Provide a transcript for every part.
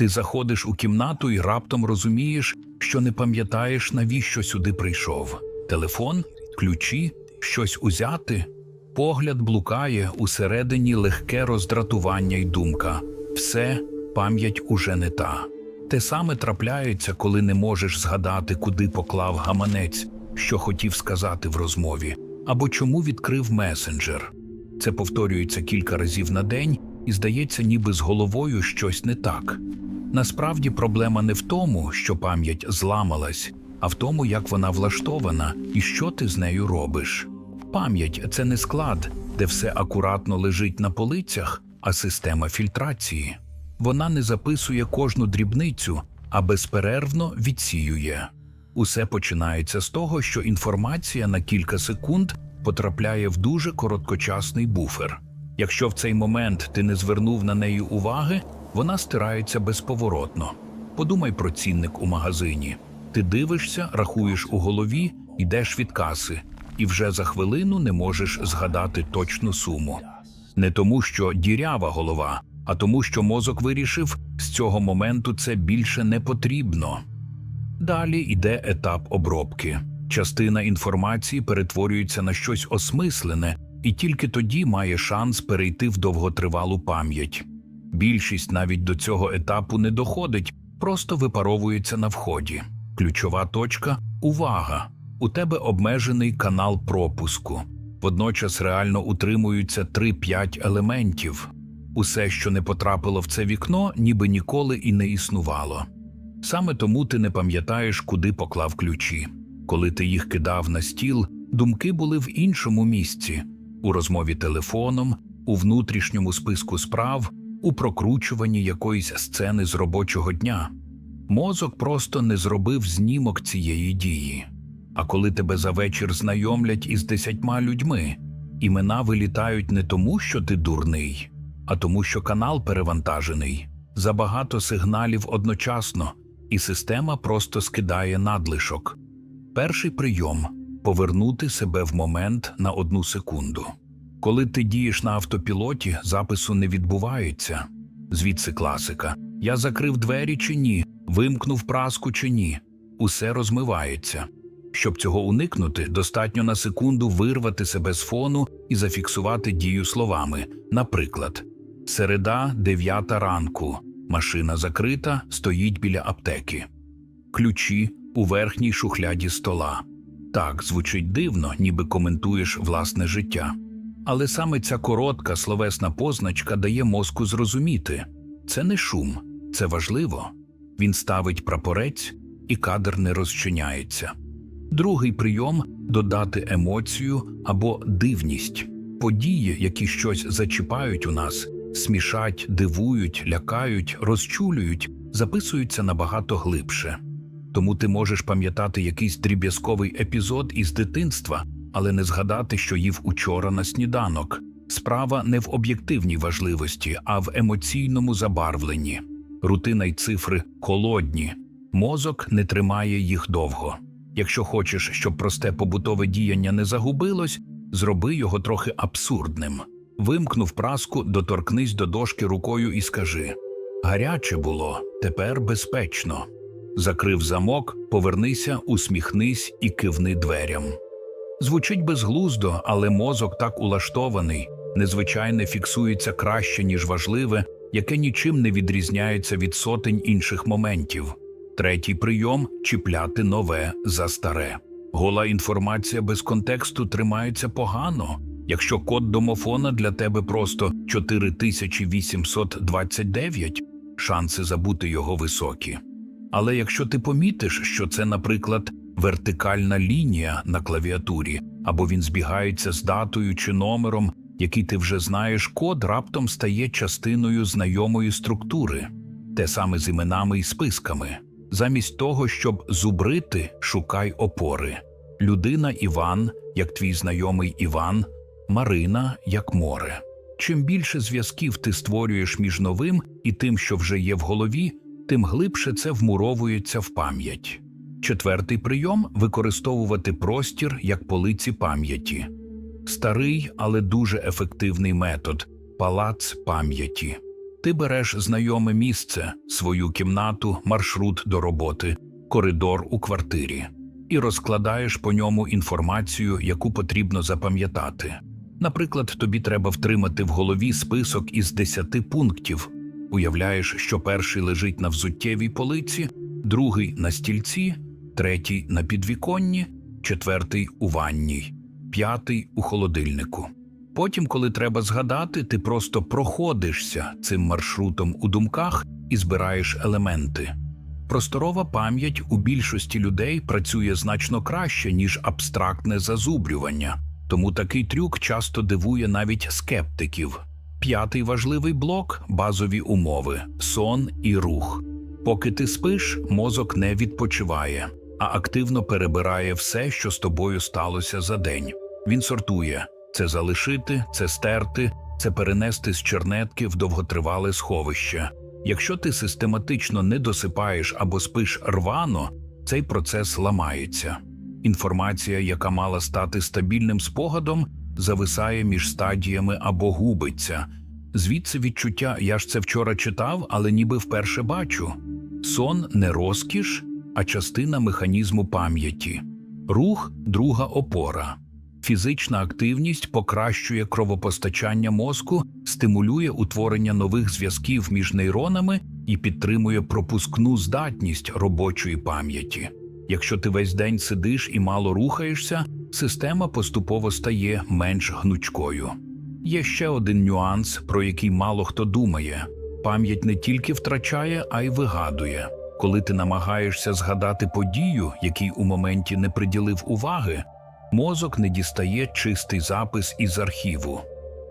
Ти заходиш у кімнату і раптом розумієш, що не пам'ятаєш, навіщо сюди прийшов. Телефон, ключі, щось узяти. Погляд блукає усередині легке роздратування й думка. Все, пам'ять уже не та. Те саме трапляється, коли не можеш згадати, куди поклав гаманець, що хотів сказати в розмові, або чому відкрив месенджер. Це повторюється кілька разів на день і здається, ніби з головою щось не так. Насправді проблема не в тому, що пам'ять зламалась, а в тому, як вона влаштована і що ти з нею робиш. Пам'ять це не склад, де все акуратно лежить на полицях, а система фільтрації. Вона не записує кожну дрібницю, а безперервно відсіює. Усе починається з того, що інформація на кілька секунд потрапляє в дуже короткочасний буфер. Якщо в цей момент ти не звернув на неї уваги, вона стирається безповоротно. Подумай про цінник у магазині. Ти дивишся, рахуєш у голові, йдеш від каси, і вже за хвилину не можеш згадати точну суму. Не тому, що дірява голова, а тому, що мозок вирішив, з цього моменту це більше не потрібно. Далі йде етап обробки. Частина інформації перетворюється на щось осмислене, і тільки тоді має шанс перейти в довготривалу пам'ять. Більшість навіть до цього етапу не доходить, просто випаровується на вході. Ключова точка увага. У тебе обмежений канал пропуску. Водночас реально утримуються 3-5 елементів. Усе, що не потрапило в це вікно, ніби ніколи і не існувало. Саме тому ти не пам'ятаєш, куди поклав ключі. Коли ти їх кидав на стіл, думки були в іншому місці у розмові телефоном, у внутрішньому списку справ, у прокручуванні якоїсь сцени з робочого дня. Мозок просто не зробив знімок цієї дії. А коли тебе за вечір знайомлять із десятьма людьми, імена вилітають не тому, що ти дурний, а тому, що канал перевантажений, забагато сигналів одночасно, і система просто скидає надлишок. Перший прийом повернути себе в момент на одну секунду. Коли ти дієш на автопілоті, запису не відбувається. Звідси класика. Я закрив двері чи ні, вимкнув праску чи ні. Усе розмивається. Щоб цього уникнути, достатньо на секунду вирвати себе з фону і зафіксувати дію словами. Наприклад, середа, дев'ята ранку, машина закрита, стоїть біля аптеки, ключі у верхній шухляді стола. Так, звучить дивно, ніби коментуєш власне життя. Але саме ця коротка словесна позначка дає мозку зрозуміти це не шум, це важливо. Він ставить прапорець, і кадр не розчиняється. Другий прийом додати емоцію або дивність. Події, які щось зачіпають у нас, смішать, дивують, лякають, розчулюють, записуються набагато глибше. Тому ти можеш пам'ятати якийсь дріб'язковий епізод із дитинства, але не згадати, що їв учора на сніданок. Справа не в об'єктивній важливості, а в емоційному забарвленні. Рутина й цифри холодні, мозок не тримає їх довго. Якщо хочеш, щоб просте побутове діяння не загубилось, зроби його трохи абсурдним. Вимкнув праску, доторкнись до дошки рукою і скажи: гаряче було, тепер безпечно. Закрив замок, повернися, усміхнись і кивни дверям. Звучить безглуздо, але мозок так улаштований, незвичайне фіксується краще, ніж важливе, яке нічим не відрізняється від сотень інших моментів. Третій прийом чіпляти нове за старе. Гола інформація без контексту тримається погано. Якщо код домофона для тебе просто 4829, шанси забути його високі. Але якщо ти помітиш, що це, наприклад, вертикальна лінія на клавіатурі, або він збігається з датою чи номером, який ти вже знаєш, код раптом стає частиною знайомої структури, те саме з іменами і списками. Замість того, щоб зубрити, шукай опори. Людина Іван, як твій знайомий Іван, Марина як море. Чим більше зв'язків ти створюєш між новим і тим, що вже є в голові, тим глибше це вмуровується в пам'ять. Четвертий прийом використовувати простір як полиці пам'яті. Старий, але дуже ефективний метод палац пам'яті. Ти береш знайоме місце, свою кімнату, маршрут до роботи, коридор у квартирі і розкладаєш по ньому інформацію, яку потрібно запам'ятати. Наприклад, тобі треба втримати в голові список із 10 пунктів. Уявляєш, що перший лежить на взуттєвій полиці, другий на стільці, третій на підвіконні, четвертий у ванній, п'ятий у холодильнику. Потім, коли треба згадати, ти просто проходишся цим маршрутом у думках і збираєш елементи. Просторова пам'ять у більшості людей працює значно краще, ніж абстрактне зазубрювання, тому такий трюк часто дивує навіть скептиків. П'ятий важливий блок базові умови сон і рух. Поки ти спиш, мозок не відпочиває, а активно перебирає все, що з тобою сталося за день. Він сортує це залишити, це стерти, це перенести з чернетки в довготривале сховище. Якщо ти систематично не досипаєш або спиш рвано, цей процес ламається. Інформація, яка мала стати стабільним спогадом, зависає між стадіями або губиться. Звідси відчуття я ж це вчора читав, але ніби вперше бачу. Сон не розкіш, а частина механізму пам'яті. Рух друга опора. Фізична активність покращує кровопостачання мозку, стимулює утворення нових зв'язків між нейронами і підтримує пропускну здатність робочої пам'яті. Якщо ти весь день сидиш і мало рухаєшся, система поступово стає менш гнучкою. Є ще один нюанс, про який мало хто думає: пам'ять не тільки втрачає, а й вигадує. Коли ти намагаєшся згадати подію, якій у моменті не приділив уваги, мозок не дістає чистий запис із архіву.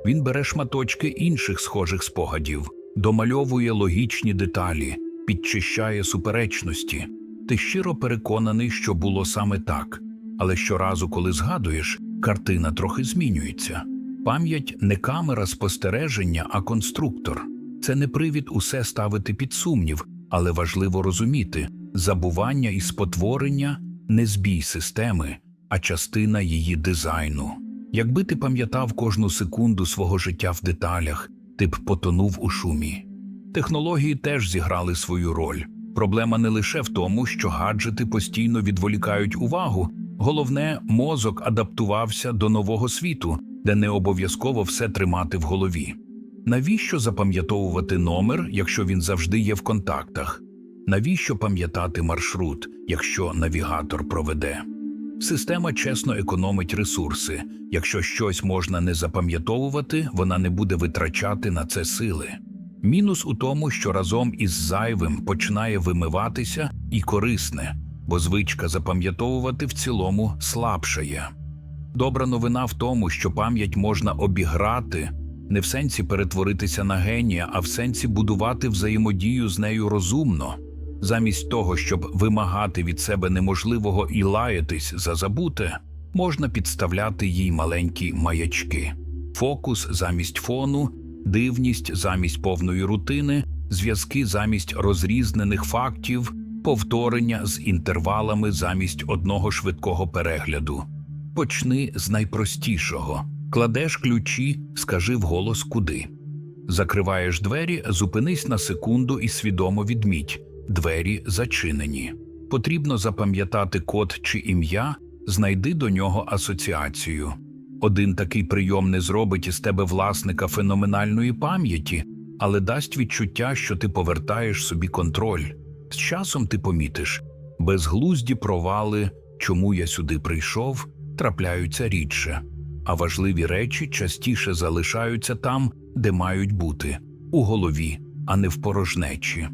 Він бере шматочки інших схожих спогадів, домальовує логічні деталі, підчищає суперечності. Ти щиро переконаний, що було саме так, але щоразу, коли згадуєш, картина трохи змінюється. Пам'ять не камера спостереження, а конструктор. Це не привід усе ставити під сумнів, але важливо розуміти забування і спотворення не збій системи, а частина її дизайну. Якби ти пам'ятав кожну секунду свого життя в деталях, ти б потонув у шумі. Технології теж зіграли свою роль. Проблема не лише в тому, що гаджети постійно відволікають увагу. Головне, мозок адаптувався до нового світу, де не обов'язково все тримати в голові. Навіщо запам'ятовувати номер, якщо він завжди є в контактах? Навіщо пам'ятати маршрут, якщо навігатор проведе? Система чесно економить ресурси. Якщо щось можна не запам'ятовувати, вона не буде витрачати на це сили. Мінус у тому, що разом із зайвим починає вимиватися і корисне, бо звичка запам'ятовувати в цілому слабшає. Добра новина в тому, що пам'ять можна обіграти, не в сенсі перетворитися на генія, а в сенсі будувати взаємодію з нею розумно. Замість того, щоб вимагати від себе неможливого і лаятись за забуте, можна підставляти їй маленькі маячки, фокус замість фону, дивність замість повної рутини, зв'язки замість розрізнених фактів, повторення з інтервалами замість одного швидкого перегляду. Почни з найпростішого: кладеш ключі, скажи вголос куди. Закриваєш двері, зупинись на секунду і свідомо відміть двері зачинені. Потрібно запам'ятати код чи ім'я, знайди до нього асоціацію. Один такий прийом не зробить із тебе власника феноменальної пам'яті, але дасть відчуття, що ти повертаєш собі контроль. З часом ти помітиш безглузді провали, чому я сюди прийшов, трапляються рідше, а важливі речі частіше залишаються там, де мають бути у голові, а не в порожнечі.